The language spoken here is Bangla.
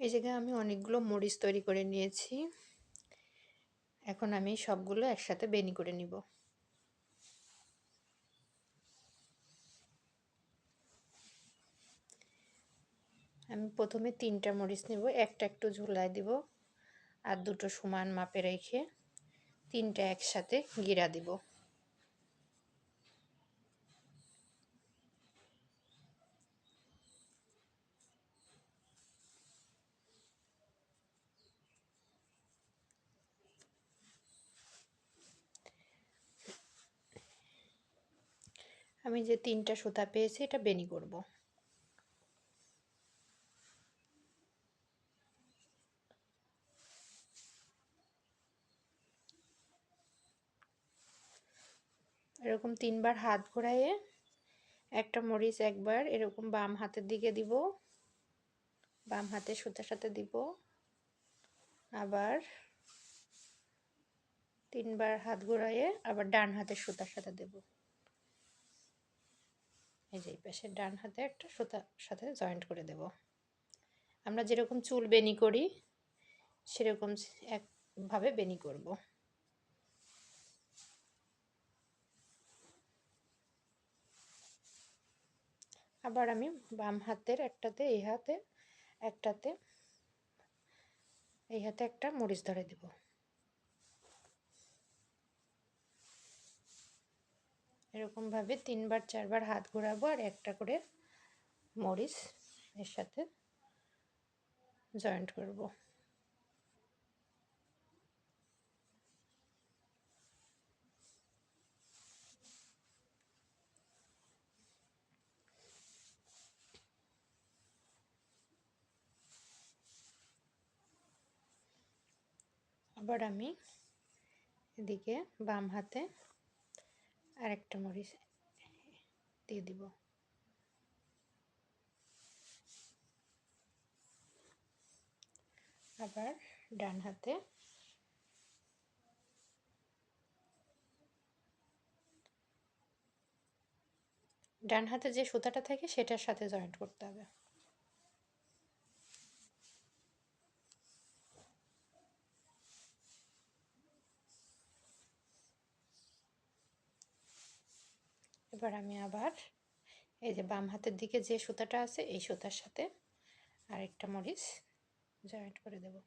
এই জায়গায় আমি অনেকগুলো মরিচ তৈরি করে নিয়েছি। এখন আমি সবগুলো একসাথে বেনি করে নিব। আমি প্রথমে তিনটা মরিচ নেব, একটা একটু ঝুলাই দিব আর দুটো সমান মাপে রেখে তিনটা একসাথে গিরা দিব। আমি যে তিনটা সুতা পেয়েছি, এটা বেনি করব। এরকম তিনবার হাত ঘোরাইয়ে একটা মরিচ একবার এরকম বাম হাতের দিকে দিব, বাম হাতে সুতার সাথে দিব, আবার তিনবার হাত ঘোরাইয়ে আবার ডান হাতের সুতার সাথে দেব। এই যে এই পাশে ডান হাতে একটা সুতার সাথে জয়েন্ট করে দেব। আমরা যেরকম চুল বেনি করি, সেরকম একভাবে বেনি করব। আবার আমি বাম হাতের একটাতে, এই হাতে, একটাতে, এই হাতে একটা মরিচ ধরে দেব। এরকমভাবে তিনবার, চারবার হাত ঘোরাবো আর একটা করে মরিচ এর সাথে জয়েন্ট করব। আবার আমি এদিকে বাম হাতে আরেকটা মরিচ দিয়ে দিব। আবার ডান হাতে ডান হাতে যে সুতাটা থাকে সেটার সাথে জয়েন্ট করতে হবে। এবার আমি আবার এই যে বাম হাতের দিকে যে সুতাটা আছে, এই সুতার সাথে আরেকটা মরিচ জয়েন্ট করে দেবো।